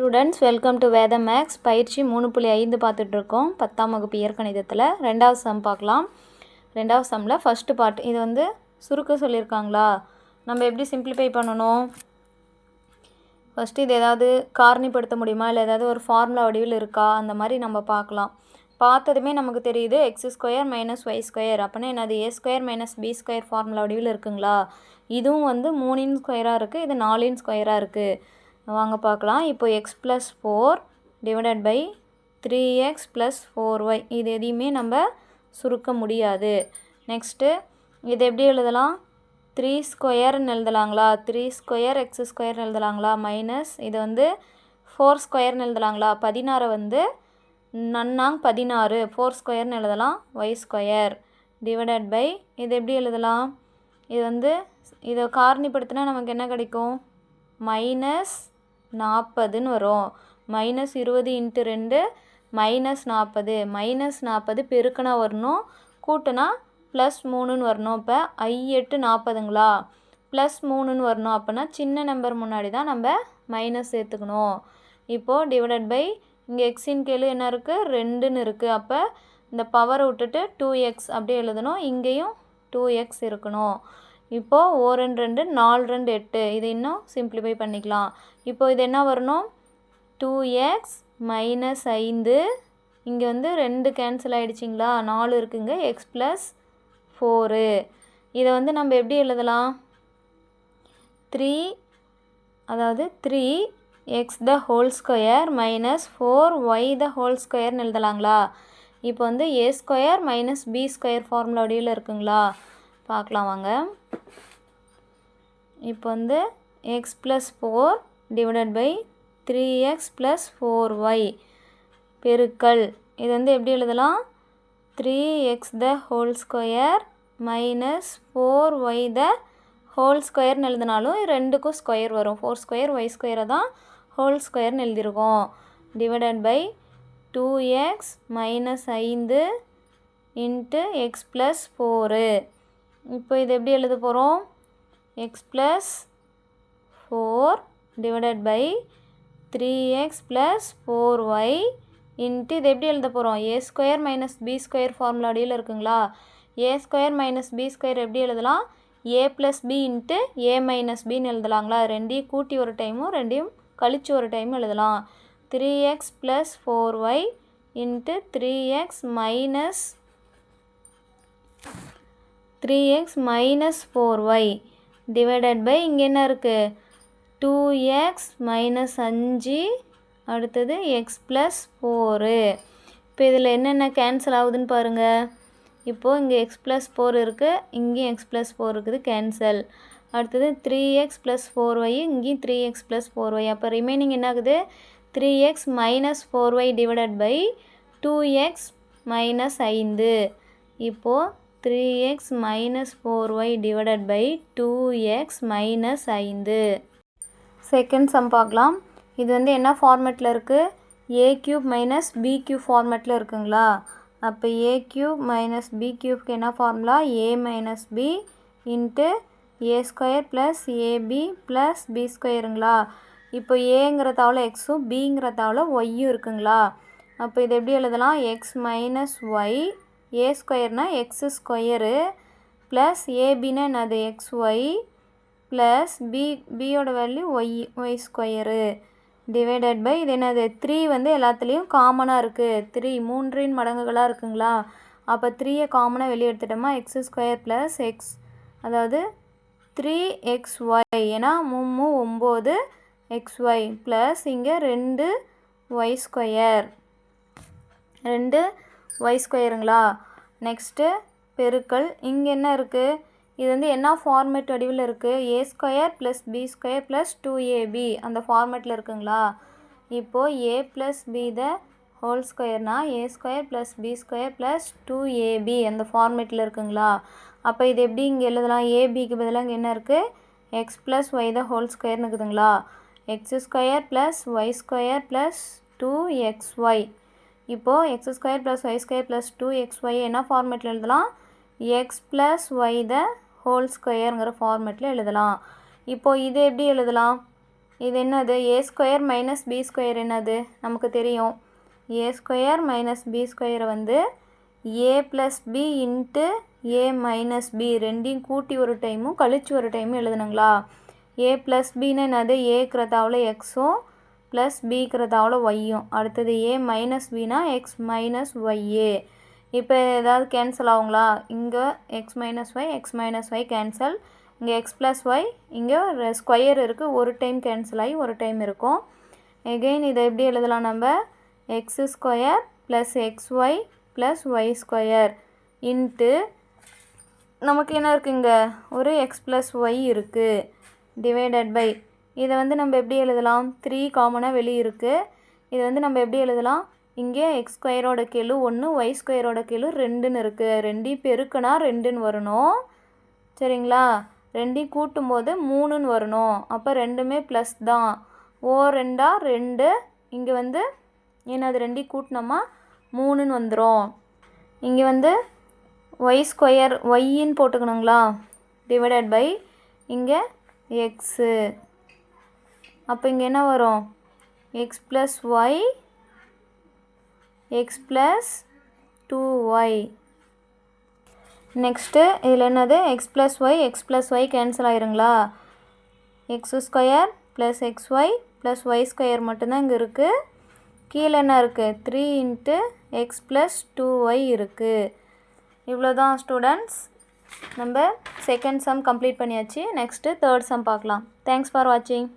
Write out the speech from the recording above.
Students welcome to Vedha maths பயிற்சி மூணு புள்ளி ஐந்து பார்த்துட்ருக்கோம். பத்தாம் வகுப்பு இயற்கணிதத்தில். ரெண்டாவது சம் பார்க்கலாம். ரெண்டாவது சம்மில் ஃபஸ்ட்டு பார்ட் இது வந்து சுருக்க சொல்லியிருக்காங்களா? நம்ம எப்படி சிம்பிளிஃபை பண்ணணும்? ஃபஸ்ட்டு இது ஏதாவது காரணிப்படுத்த முடியுமா? இல்லை ஏதாவது ஒரு ஃபார்முலா வடிவில் இருக்கா? அந்த மாதிரி நம்ம பார்க்கலாம். பார்த்ததுமே நமக்கு தெரியுது X square minus Y square அப்படின்னா என்னது? A square minus B square formula வடிவில் இருக்குங்களா? இதுவும் வந்து மூணின் ஸ்கொயராக இருக்குது இது நாலின் ஸ்கொயராக இருக்குது வாங்க பார்க்கலாம். இப்போ X plus four divided by three X plus four Y இது எதையுமே நம்ம சுருக்க முடியாது. நெக்ஸ்ட்டு இது எப்படி எழுதலாம்? த்ரீ ஸ்கொயர்னு எழுதலாங்களா? த்ரீ ஸ்கொயர் எக்ஸ் ஸ்கொயர்னு எழுதலாங்களா? மைனஸ் இது வந்து ஃபோர் ஸ்கொயர்னு எழுதலாங்களா? பதினாறை வந்து நன்னாங் பதினாறு. ஃபோர் ஸ்கொயர்னு எழுதலாம். ஒய் ஸ்கொயர் டிவைடட் பை இது எப்படி எழுதலாம்? இது வந்து இதை காரணிப்படுத்தினா நமக்கு என்ன கிடைக்கும்? மைனஸ் நாற்பதுன்னு வரும். மைனஸ் இருபது இன்ட்டு ரெண்டு மைனஸ் நாற்பது. மைனஸ் நாற்பது பெருக்கனா வரணும். கூட்டினா ப்ளஸ் மூணுன்னு வரணும். இப்போ ஐ எட்டு நாற்பதுங்களா? ப்ளஸ் மூணுன்னு வரணும் அப்போனா சின்ன நம்பர் முன்னாடி தான் நம்ம மைனஸ் சேர்த்துக்கணும். இப்போது டிவைடட் பை இங்கே எக்ஸின் கேளு என்ன இருக்குது ரெண்டுன்னு இருக்குது அப்போ இந்த பவரை விட்டுட்டு டூ எக்ஸ் அப்படியே எழுதணும். இங்கேயும் டூ எக்ஸ் இருக்கணும். இப்போது ஓ ரெண்டு ரெண்டு நாலு ரெண்டு எட்டு. இது இன்னும் சிம்பிளிஃபை பண்ணிக்கலாம். இப்போது இது என்ன வரணும்? டூ எக்ஸ் மைனஸ் ஐந்து. இங்கே வந்து ரெண்டு கேன்சல் ஆகிடுச்சிங்களா நாலு இருக்குங்க. எக்ஸ் ப்ளஸ் ஃபோரு இதை வந்து நம்ம எப்படி எழுதலாம்? த்ரீ அதாவது three X the whole square minus four Y the whole ஸ்கொயர்னு எழுதலாங்களா? இப்போ வந்து A square minus B square formula வடிவில் இருக்குங்களா? பார்க்கலாம் வாங்க. இப்போ வந்து X plus four divided by three X plus four Y பெருக்கல். இது வந்து எப்படி எழுதலாம்? Three X the whole square minus four Y the whole ஸ்கொயர்னு எழுதினாலும் ரெண்டுக்கும் ஸ்கொயர் வரும். ஃபோர் ஸ்கொயர் ஒய் ஸ்கொயரை தான் ஹோல் ஸ்கொயர்னு எழுதியிருக்கோம். Divided by two x minus ஐந்து இன்ட்டு எக்ஸ் ப்ளஸ் ஃபோரு இப்போ இது எப்படி எழுத போகிறோம் x plus four divided by three x plus four y into இது எப்படி எழுத போகிறோம் a square minus b square formula அடியில் இருக்குங்களா? A square minus b square எப்படி எழுதலாம்? A plus b into a minus பின்னு எழுதலாங்களா? ரெண்டையும் கூட்டி ஒரு டைமும் ரெண்டையும் கழிச்சு ஒரு டைம் எழுதலாம். Three x plus four y into three x minus three x minus four y divided by இங்கே என்ன இருக்குது டூ எக்ஸ் மைனஸ் அஞ்சு அடுத்தது எக்ஸ் ப்ளஸ் ஃபோரு இப்போ இதில் என்னென்ன கேன்சல் ஆகுதுன்னு பாருங்கள் இப்போது இங்கே எக்ஸ் ப்ளஸ் ஃபோர் இருக்குது இங்கேயும் எக்ஸ் ப்ளஸ் ஃபோர் இருக்குது கேன்சல் அடுத்தது three x plus four y இங்கேயும் three x plus four y அப்போ ரிமைனிங் என்ன ஆகுது three x minus four y divided by two x minus ஐந்து இப்போது three x minus four y divided by two x minus ஐந்து. Second sum பார்க்கலாம். இது வந்து என்ன ஃபார்மேட்டில் இருக்குது a cube minus b cube ஃபார்மேட்டில் இருக்குங்களா? அப்போ ஏ க்யூப் மைனஸ் பி க்யூப்க்கு என்ன formula a minus b into a square plus a b plus b ஸ்கொயருங்களா இப்போ ஏங்கிற தவளை எக்ஸும் பிங்கிற ஒய்யும் இருக்குங்களா? அப்போ இது எப்படி எழுதலாம்? எக்ஸ் மைனஸ் ஒய் ஏ ஸ்கொயர்னால் எக்ஸு ஸ்கொயரு ப்ளஸ் ஏபின்னா என்னது? எக்ஸ் ஒய் ப்ளஸ் பி பியோட value y y square divided by இது என்னது? த்ரீ வந்து எல்லாத்துலேயும் காமனாக இருக்குது த்ரீ மூன்றின் மடங்குகளாக இருக்குங்களா? அப்போ த்ரீயை காமனாக வெளியே எடுத்துட்டோமா எக்ஸ் ஸ்கொயர் ப்ளஸ் எக்ஸ் அதாவது த்ரீ எக்ஸ் ஒய் ஏன்னா மூணு ஒம்பது எக்ஸ் ஒய் ப்ளஸ் இங்கே ரெண்டு ஒய் ஸ்கொயர் ரெண்டு ஒய் ஸ்கொயருங்களா நெக்ஸ்ட்டு பெருக்கல். இங்கே என்ன இருக்குது இது வந்து என்ன ஃபார்மேட் வடிவில் இருக்குது a square plus b square plus two a b அந்த ஃபார்மேட்டில் இருக்குங்களா? இப்போது a plus b the whole ஸ்கொயர்னால் a square plus b square plus two a b அந்த ஃபார்மேட்டில் இருக்குங்களா? அப்போ இது எப்படி இங்கே எழுதலாம்? ஏபிக்கு பதிலாக இங்கே என்ன இருக்குது x plus y the whole ஸ்கொயர்னு இருக்குதுங்களா? X square plus y square plus two x y இப்போது x square plus y square plus two x y என்ன ஃபார்மேட்டில் எழுதலாம்? X plus y the whole ஸ்கொயருங்கிற ஃபார்மேட்டில் எழுதலாம். இப்போது இது எப்படி எழுதலாம்? இது என்னது? A square minus b square என்னது? நமக்கு தெரியும். ஏ ஸ்கொயர் மைனஸ் பி ஸ்கொயரை வந்து a plus b into a minus b ரெண்டையும் கூட்டி ஒரு டைமும் கழிச்சு ஒரு டைமும் எழுதணுங்களா? ஏ ப்ளஸ் பின்னு என்னது? ஏக்கிறதாவில் எக்ஸும் ப்ளஸ் பிக்கிறதாவில் ஒய்யும் அடுத்தது ஏ மைனஸ் பினா எக்ஸ் மைனஸ் ஒய்ஏ இப்போ ஏதாவது கேன்சல் ஆகுங்களா? இங்கே x minus y x minus y cancel இங்கே எக்ஸ் ப்ளஸ் ஒய் இங்கே ஸ்கொயர் இருக்குது ஒரு டைம் கேன்சல் ஆகி ஒரு டைம் இருக்கும். எகெயின் இதை எப்படி எழுதலாம் நம்ம? X square plus x y plus y square into நமக்கு என்ன இருக்குங்க ஒரு எக்ஸ் ப்ளஸ் ஒய் இருக்குது டிவைடட் பை இதை வந்து நம்ம எப்படி எழுதலாம்? த்ரீ காமனாக வெளியே இருக்குது இதை வந்து நம்ம எப்படி எழுதலாம்? இங்கே எக்ஸ் ஸ்கொயரோட கெழு ஒன்று ஒய் ஸ்கொயரோட கெழு ரெண்டுன்னு இருக்குது ரெண்டையும் பெருக்குனா ரெண்டுன்னு வரணும். சரிங்களா? ரெண்டையும் கூட்டும்போது மூணுன்னு வரணும். அப்போ ரெண்டுமே ப்ளஸ் தான். ஓ ரெண்டா ரெண்டு. இங்கே வந்து ஏன்னா அது ரெண்டையும் கூட்டினோமா? மூணுன்னு வந்துடும் இங்கே வந்து ஒய் ஸ்கொயர் ஒய்யின்னு போட்டுக்கணுங்களா? டிவைடட் பை இங்கே எக்ஸு அப்போ இங்கே என்ன வரும்? X plus y x plus two y next இதில் என்னது? X plus y x plus y cancel ஆயிருங்களா? X square plus x y plus y square மட்டும்தான் இங்கே இருக்குது கீழே என்ன இருக்குது three into x plus two y இருக்குது இவ்வளோ தான் ஸ்டூடெண்ட்ஸ் நம்ம செகண்ட் சம் கம்ப்ளீட் பண்ணியாச்சு. நெக்ஸ்ட்டு தேர்ட் சம் பார்க்கலாம். தேங்க்ஸ் ஃபார் வாட்சிங்